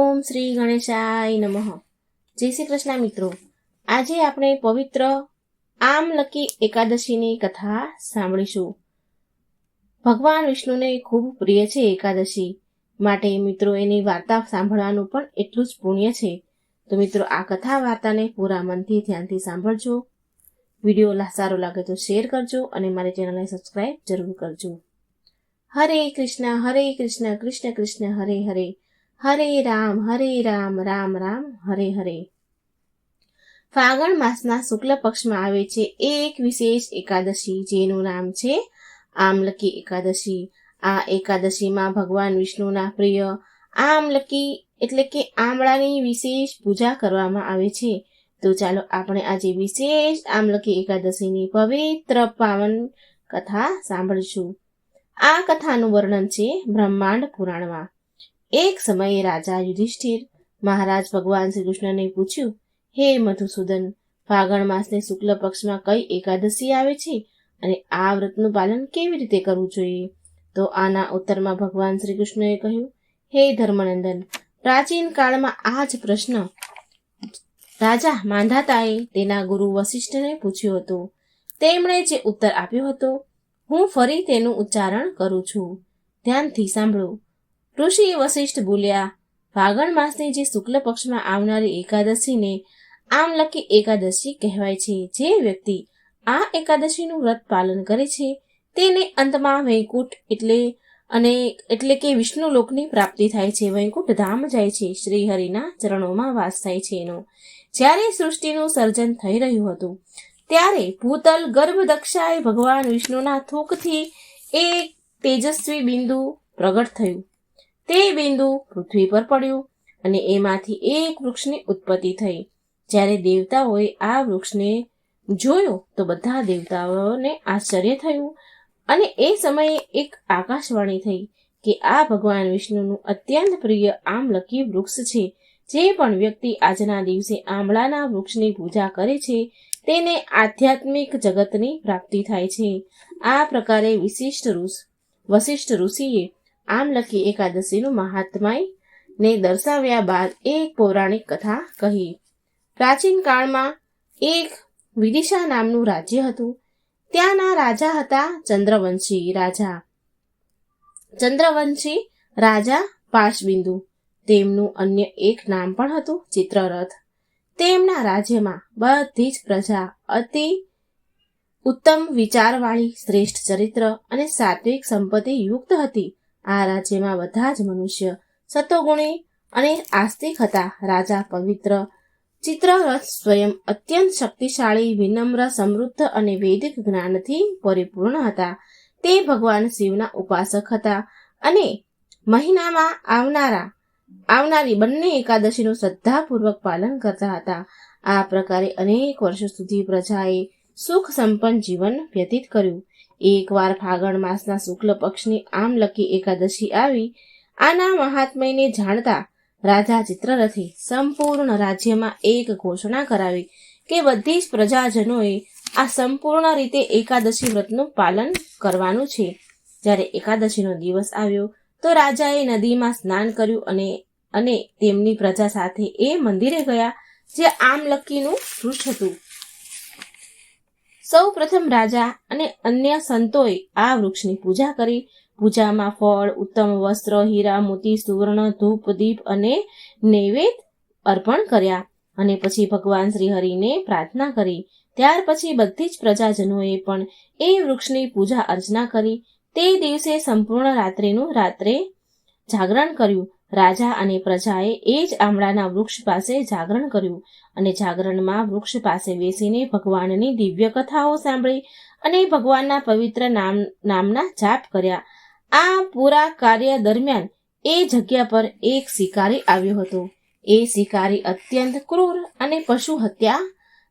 ઓમ શ્રી ગણેશાય નમઃ. જય શ્રી કૃષ્ણ મિત્રો. આજે આપણે પવિત્ર આમલકી એકાદશીની કથા સાંભળીશું. ભગવાન વિષ્ણુને ખૂબ પ્રિય છે એકાદશી માટે મિત્રો એની વાર્તા સાંભળવાનું પણ એટલું જ પુણ્ય છે. તો મિત્રો, આ કથા વાર્તાને પૂરા મનથી ધ્યાનથી સાંભળજો. વીડિયો સારો લાગે તો શેર કરજો અને મારી ચેનલને સબસ્ક્રાઈબ જરૂર કરજો. હરે કૃષ્ણ હરે કૃષ્ણ કૃષ્ણ કૃષ્ણ, હરે હરે. હરે રામ હરે રામ રામ રામ, હરે હરે. ફાગણ માસના શુક્લ પક્ષમાં આવે છે એક વિશેષ એકાદશી, જેનું નામ છે આમલકી એકાદશી. આ એકાદશીમાં ભગવાન વિષ્ણુના પ્રિય આમલકી એટલે કે આમળાની વિશેષ પૂજા કરવામાં આવે છે. તો ચાલો આપણે આજે વિશેષ આમલકી એકાદશીની પવિત્ર પાવન કથા સાંભળીશું. આ કથાનું વર્ણન છે બ્રહ્માંડ પુરાણમાં. એક સમયે રાજા યુધિષ્ઠિર મહારાજ ભગવાન શ્રી કૃષ્ણને પૂછ્યું, હે મધુસૂદન, ફાગણ માસને શુક્લ પક્ષમાં કઈ એકાદશી આવે છે અને આ વ્રતનું પાલન કેવી રીતે કરવું જોઈએ? તો આના ઉત્તરમાં ભગવાન શ્રી કૃષ્ણએ કહ્યું, હે ધર્મનંદન, પ્રાચીન કાળમાં આ જ પ્રશ્ન રાજા માંધાતાએ તેના ગુરુ વશિષ્ઠને પૂછ્યો હતો. તેમણે જે ઉત્તર આપ્યો હતો, હું ફરી તેનું ઉચ્ચારણ કરું છું. ધ્યાનથી સાંભળો ઋષિ વશિષ્ઠ બોલ્યા, ફાગણ માસની જે શુક્લ પક્ષમાં આવનારી એકાદશીને આમલકી એકાદશી કહેવાય છે. જે વ્યક્તિ આ એકાદશીનું વ્રત પાલન કરે છે, તેને અંતમાં વૈકુંઠ એટલે અને એટલે કે વિષ્ણુ લોકની પ્રાપ્તિ થાય છે. વૈકુંઠ ધામ જાય છે. શ્રી હરિના ચરણોમાં વાસ થાય છે એનો. જ્યારે સૃષ્ટિનું સર્જન થઈ રહ્યું હતું, ત્યારે ભૂતલ ગર્ભદક્ષાએ ભગવાન વિષ્ણુના થૂકથી એક તેજસ્વી બિંદુ પ્રગટ થયું. તે બિંદુ પૃથ્વી પર પડ્યું અને એમાંથી એક વૃક્ષની ઉત્પત્તિ થઈ. જ્યારે દેવતાઓએ આ વૃક્ષને જોયો તો બધા દેવતાઓને આશ્ચર્ય થયું અને એ સમયે એક આકાશવાણી થઈ કે આ ભગવાન વિષ્ણુનું અત્યંત પ્રિય આમલકી વૃક્ષ છે. જે પણ વ્યક્તિ આજના દિવસે આમળાના વૃક્ષની પૂજા કરે છે, તેને આધ્યાત્મિક જગતની પ્રાપ્તિ થાય છે. આ પ્રકારે વિશિષ્ટ ઋષ વશિષ્ઠ ઋષિએ આમલકી એકાદશીનું મહાત્મય ને દર્શાવ્યા બાદ એક પૌરાણિક કથા કહી. પ્રાચીન કાળમાં એક વિદિશા નામનું રાજ્ય હતું. ત્યાંના રાજા હતા ચંદ્રવંશી રાજા. ચંદ્રવંશી રાજા પાશબિંદુ તેમનું અન્ય એક નામ પણ હતું ચિત્રરથ. તેમના રાજ્યમાં બધી જ પ્રજા અતિ ઉત્તમ વિચારવાળી શ્રેષ્ઠ ચરિત્ર અને સાત્વિક સંપત્તિ યુક્ત હતી. આ રાજ્યમાં બધા જ મનુષ્ય સતોગુણી અને આસ્તિક હતા. રાજા પવિત્ર ચિત્રરથ સ્વયં અત્યંત શક્તિશાળી, વિનમ્ર, સમૃદ્ધ અને વૈદિક જ્ઞાનથી પરિપૂર્ણ હતા. તે ભગવાન શિવના ઉપાસક હતા અને મહિનામાં આવનારા, આવનારી બંને એકાદશીનું શ્રદ્ધાપૂર્વક પાલન કરતા હતા. આ પ્રકારે અનેક વર્ષો સુધી પ્રજાએ સુખ સંપન્ન જીવન વ્યતીત કર્યું. એકવાર ફાગણ માસના શુક્લ પક્ષની આમલકી એકાદશી આવી, આના મહાત્મયને જાણતા રાજા ચિત્રરથે સંપૂર્ણ રાજ્યમાં એક ઘોષણા કરાવી કે બધી જ પ્રજાજનોએ આ સંપૂર્ણ રીતે એકાદશી વ્રતનું પાલન કરવાનું છે. જ્યારે એકાદશીનો દિવસ આવ્યો, તો રાજાએ નદીમાં સ્નાન કર્યું અને અને તેમની પ્રજા સાથે એ મંદિરે ગયા, જે આમલકીનું વૃક્ષ હતું. સૌ પ્રથમ રાજા અને અન્ય સંતોએ આ વૃક્ષની પૂજા કરી. પૂજામાં ફળ, ઉત્તમ વસ્ત્ર, હીરા, મોતી, સુવર્ણ, ધૂપ, દીપ અને નૈવેદ અર્પણ કર્યા અને પછી ભગવાન શ્રી હરિને પ્રાર્થના કરી. ત્યાર પછી બધી જ પ્રજાજનોએ પણ એ વૃક્ષની પૂજા અર્ચના કરી. તે દિવસે સંપૂર્ણ રાત્રિનું રાત્રે જાગરણ કર્યું. રાજા અને પ્રજાએ એ જ આમળાના વૃક્ષ પાસે જાગરણ કર્યું અને જાગરણમાં વૃક્ષ પાસે બેસીને ભગવાનની દિવ્ય કથાઓ સાંભળી અને ભગવાનના પવિત્ર નામ, નામના જાપ કર્યા. આ પૂરા કાર્ય દરમિયાન એ જગ્યા પર એક શિકારી આવ્યો હતો. એ શિકારી અત્યંત ક્રૂર અને પશુ હત્યા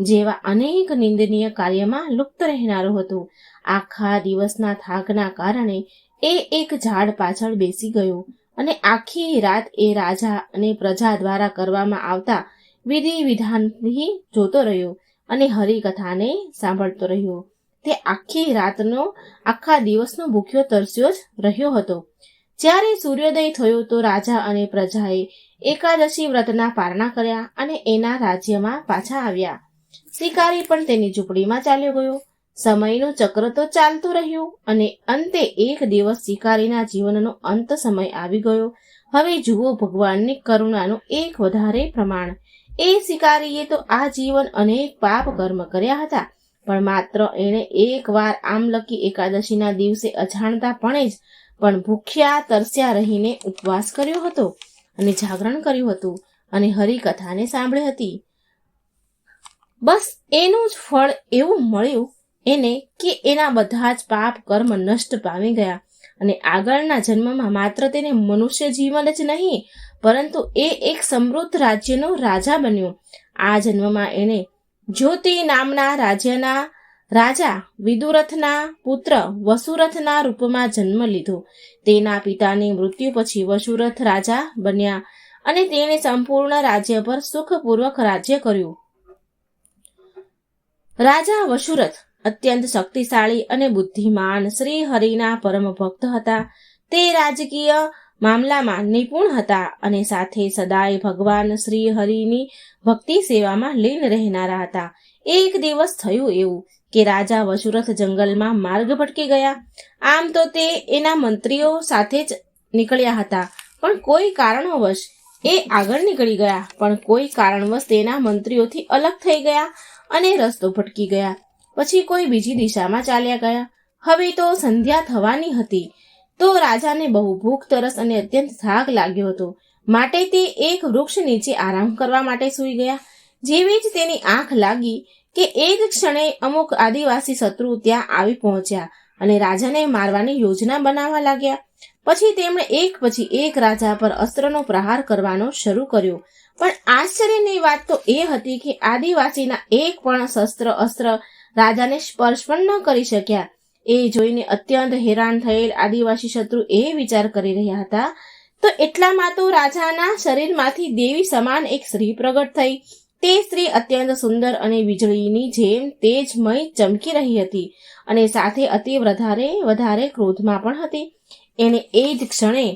જેવા અનેક નિંદનીય કાર્યમાં લુપ્ત રહેનારો હતો. આખા દિવસના થાકના કારણે એ એક ઝાડ પાછળ બેસી ગયો. અને આખી રાત એ રાજા અને પ્રજા દ્વારા કરવામાં આવતા વિધિ વિધાનથી જોતો રહ્યો અને હરિકથાને સાંભળતો રહ્યો. તે આખી રાતનો, આખા દિવસનો ભૂખ્યો તરસ્યો જ રહ્યો હતો. જ્યારે સૂર્યોદય થયો તો રાજા અને પ્રજાએ એકાદશી વ્રતના પારણા કર્યા અને એના રાજ્યમાં પાછા આવ્યા. શિકારી પણ તેની ઝૂંપડીમાં ચાલ્યો ગયો. સમયનું ચક્ર તો ચાલતું રહ્યું અને અંતે એક દિવસ શિકારીના જીવનનો અંત સમય આવી ગયો. હવે જુઓ ભગવાનની કરુણાનું એક વધારે પ્રમાણ. એ શિકારીએ તો આ જીવન અનેક પાપ કર્મ કર્યા હતા, પણ માત્ર એણે એકવાર આમલકી એકાદશીના દિવસે અજાણતાપણે જ પણ ભૂખ્યા તરસ્યા રહીને ઉપવાસ કર્યો હતો અને જાગરણ કર્યું હતું અને હરિકથાને સાંભળી હતી. બસ એનું જ ફળ એવું મળ્યું એને કે એના બધા જ પાપ કર્મ નષ્ટ પામી ગયા. અને આગળના જન્મમાં માત્ર તેને મનુષ્ય જીવન જ નહીં, પરંતુ એ એક સમૃદ્ધ રાજ્યનો રાજા બન્યો. આ જન્મમાં એણે જ્યોતિ નામના રાજ્યના રાજા વિદુરથના પુત્ર વસુરથના રૂપમાં જન્મ લીધો. તેના પિતાની મૃત્યુ પછી વસુરથ રાજા બન્યા અને તેણે સંપૂર્ણ રાજ્ય પર સુખપૂર્વક રાજ્ય કર્યું. રાજા વસુરથ અત્યંત શક્તિશાળી અને બુદ્ધિમાન શ્રી હરિના પરમ ભક્ત હતા. તે રાજકીય મામલામાં નિપુણ હતા અને સાથે સદાય ભગવાન શ્રી હરિની ભક્તિ સેવામાં લીન રહેનારા હતા. એક દિવસ થયું એવું કે રાજા વસુરથ જંગલમાં માર્ગ ભટકી ગયા. આમ તો તે એના મંત્રીઓ સાથે જ નીકળ્યા હતા. પણ કોઈ કારણોવશ એ આગળ નીકળી ગયા. પણ કોઈ કારણવશ તેના મંત્રીઓથી અલગ થઈ ગયા અને રસ્તો ભટકી ગયા. પછી કોઈ બીજી દિશામાં ચાલ્યા ગયા. હવે તો સંધ્યા થવાની હતી. તો રાજાને બહુ ભૂખ, તરસ અને અત્યંત થાક લાગ્યો હતો. માટે તે એક વૃક્ષ નીચે આરામ કરવા માટે સૂઈ ગયા. જેવી જ તેની આંખ લાગી કે એક ક્ષણે અમુક આદિવાસી શત્રુ ત્યાં આવી પહોંચ્યા અને રાજાને મારવાની યોજના બનાવવા લાગ્યા. પછી તેમણે એક પછી એક રાજા પર અસ્ત્રનો પ્રહાર કરવાનો શરૂ કર્યો. પણ આશ્ચર્યની વાત તો એ હતી કે આદિવાસીના એક પણ શસ્ત્ર અસ્ત્ર રાજાને સ્પર્શ પણ ન કરી શક્યા. એ જોઈને અત્યંત હેરાન થયેલ આદિવાસી શત્રુ એ વિચાર કરી રહ્યા હતા, તો એટલામાં તો રાજાના શરીરમાંથી દેવી સમાન એક સ્ત્રી પ્રગટ થઈ. તે સ્ત્રી અત્યંત સુંદર અને વીજળીની જેમ તેજમય ચમકી રહી હતી અને સાથે અતિ વધારે વધારે ક્રોધમાં પણ હતી. એણે એ જ ક્ષણે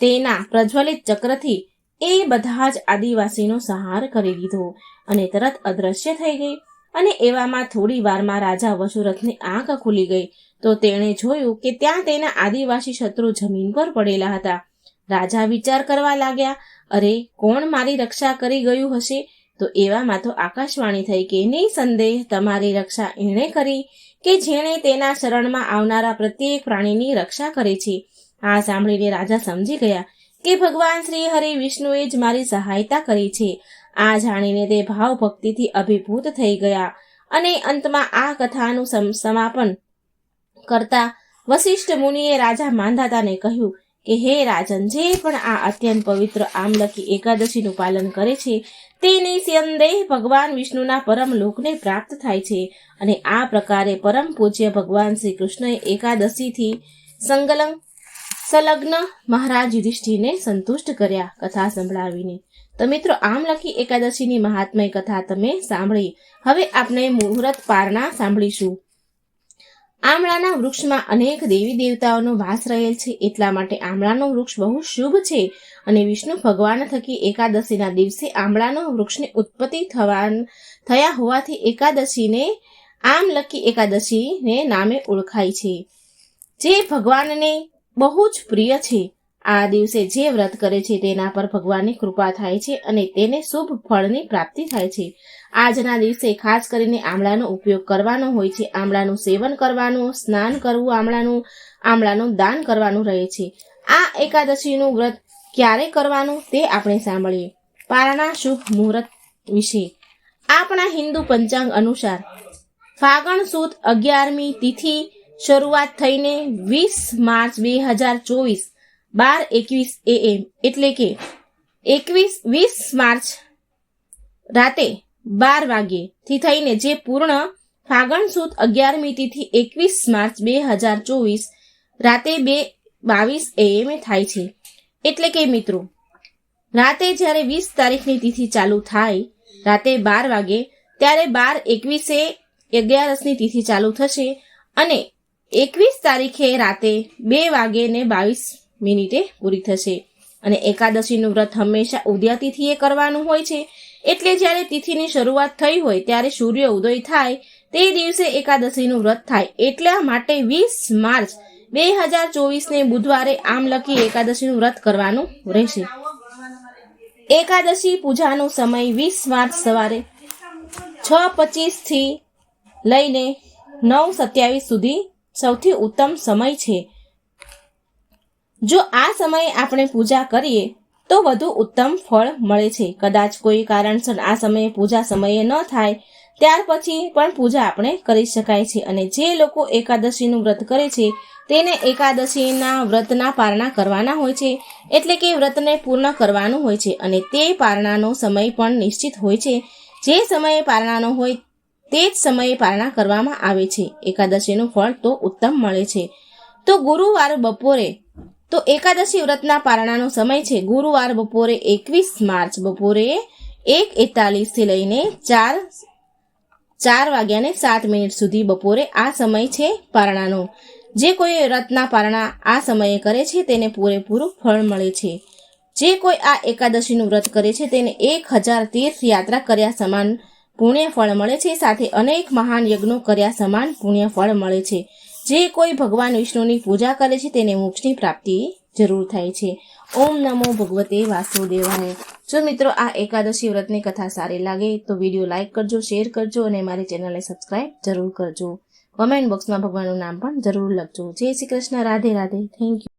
તેના પ્રજ્વલિત ચક્રથી એ બધા જ આદિવાસીનો સંહાર કરી દીધો અને તરત અદ્રશ્ય થઈ ગઈ. અને એવામાં થોડી વારમાં રાજા વસુરથની આંખ ખુલી ગઈ. તો તેણે જોયું કે ત્યાં તેના આદિવાસી શત્રુ જમીન પર પડેલા હતા. રાજા વિચાર કરવા લાગ્યા, અરે, કોણ મારી રક્ષા કરી ગયું હશે? તો એવામાં તો આકાશવાણી થઈ કે નિસંદેહ તમારી રક્ષા એણે કરી કે જેણે તેના શરણમાં આવનારા પ્રત્યેક પ્રાણીની રક્ષા કરી છે? આ સાંભળીને રાજા સમજી ગયા કે ભગવાન શ્રી હરિ વિષ્ણુએ જ મારી સહાયતા કરી છે. આ જાણીને તે ભાવ ભક્તિથી અભિભૂત થઈ ગયા અને અંતમાં આ કથાનું સમ- સમાપન કરતા વશિષ્ઠ મુનિએ રાજા માંધાતાને કહ્યું કે, હે રાજન, જે પણ આ અત્યંત પવિત્ર આમલકી એકાદશીનું પાલન કરે છે, તેને સંદેહ ભગવાન વિષ્ણુના પરમ લોકને પ્રાપ્ત થાય છે અને આ પ્રકારે પરમ પૂજ્ય ભગવાન શ્રી કૃષ્ણએ એકાદશીથી સંગલન સંલગ્ન મહારાજ યુધિષ્ઠિરને સંતુષ્ટ કર્યા કથા સંભળાવીને. તો મિત્રો આમલકી એકાદશીની મહાત્મય કથા તમે સાંભળી. હવે આપણે મુહૂર્ત પારણા સાંભળીશું. આમળાના વૃક્ષમાં અનેક દેવી દેવતાઓનો વાસ રહેલ છે. એટલા માટે આમળાનું વૃક્ષ બહુ શુભ છે. અને વિષ્ણુ ભગવાન થકી એકાદશીના દિવસે આમળાનો વૃક્ષની ઉત્પત્તિ થવા થયા હોવાથી એકાદશીને આમલકી એકાદશીને નામે ઓળખાય છે. જે ભગવાનને બહુ જ પ્રિય છે. આ દિવસે જે વ્રત કરે છે તેના પર ભગવાનની કૃપા થાય છે અને તેને શુભ ફળની પ્રાપ્તિ થાય છે. આજના દિવસે ખાસ કરીને આમળાનો ઉપયોગ કરવાનો હોય છે. આમળાનું સેવન કરવાનું, સ્નાન કરવું આમળાનું આમળાનું દાન કરવાનું રહે છે. આ એકાદશીનું વ્રત ક્યારે કરવાનું તે આપણે સાંભળીએ. પારણા શુભ મુહૂર્ત વિશે. આપણા હિન્દુ પંચાંગ અનુસાર ફાગણ સુદ અગિયારમી તિથિ શરૂઆત થઈને વીસ માર્ચ બે હજાર ચોવીસ, બાર એકવીસ એએમ એટલે કે એકવીસ વીસ માર્ચ રાતે બાર વાગ્યેથી થઈને જે પૂર્ણ ફાગણ સુદ અગિયારમી તિથિ એકવીસ માર્ચ બે હજાર ચોવીસ રાતે બે બાવીસ એએમ થાય છે. એટલે કે મિત્રો, રાતે જ્યારે વીસ તારીખની તિથિ ચાલુ થાય, રાતે બાર વાગે, ત્યારે બાર એકવીસે અગિયારસની તિથિ ચાલુ થશે અને એકવીસ તારીખે રાતે બે વાગે ને બાવીસ મિનિટે પૂરી થશે. અને એકાદશીનું વ્રત હંમેશા ઉદ્યા તિથિએ કરવાનું હોય છે. એટલે જ્યારે તિથિની શરૂઆત થઈ હોય, ત્યારે સૂર્ય ઉદય થાય, તે દિવસે એકાદશીનું વ્રત થાય. એટલા માટે વીસ માર્ચ બે હજાર ચોવીસને બુધવારે આમલકી એકાદશીનું વ્રત કરવાનું રહેશે. એકાદશી પૂજાનો સમય વીસ માર્ચ સવારે છ પચીસથી લઈને નવ સત્યાવીસ સુધી સૌથી ઉત્તમ સમય છે. જો આ સમયે આપણે પૂજા કરીએ, તો વધુ ઉત્તમ ફળ મળે છે. કદાચ કોઈ કારણસર આ સમયે પૂજા સમયે ન થાય, ત્યાર પછી પણ પૂજા આપણે કરી શકાય છે અને જે લોકો એકાદશીનું વ્રત કરે છે, તેને એકાદશીના વ્રતના પારણા કરવાના હોય છે, એટલે કે વ્રતને પૂર્ણ કરવાનું હોય છે અને તે પારણાનો સમય પણ નિશ્ચિત હોય છે. જે સમયે પારણાનો હોય તે જ સમયે પારણા કરવામાં આવે છે. એકાદશીનું ફળ તો ઉત્તમ મળે છે. તો ગુરુવાર બપોરે, તો એકાદશી વ્રતના પારણાનો સમય છે. ગુરુવાર બપોરે એકવીસ માર્ચ, બપોરે એક એકતાલીસથી લઈને ચાર ચાર વાગ્યાને સાત મિનિટ સુધી બપોરે આ સમય છે પારણાનો. જે કોઈ વ્રતના પારણા આ સમયે કરે છે, તેને પૂરેપૂરું ફળ મળે છે. જે કોઈ આ એકાદશીનું વ્રત કરે છે, તેને એક હજાર તીર્થ યાત્રા કર્યા સમાન પુણ્ય ફળ મળે છે. સાથે અનેક મહાન યજ્ઞો કર્યા સમાન પુણ્ય ફળ મળે છે. જે કોઈ ભગવાન વિષ્ણુની પૂજા કરે છે, તેને મોક્ષની પ્રાપ્તિ જરૂર થાય છે. ઓમ નમો ભગવતે વાસુદેવાય. જો મિત્રો આ એકાદશી વ્રતની કથા સારી લાગે, તો વીડિયો લાઇક કરજો, શેર કરજો અને મારી ચેનલને સબસ્ક્રાઇબ જરૂર કરજો. કમેન્ટ બોક્સમાં ભગવાનનું નામ પણ જરૂર લખજો. જય શ્રી કૃષ્ણ. રાધે રાધે. Thank you.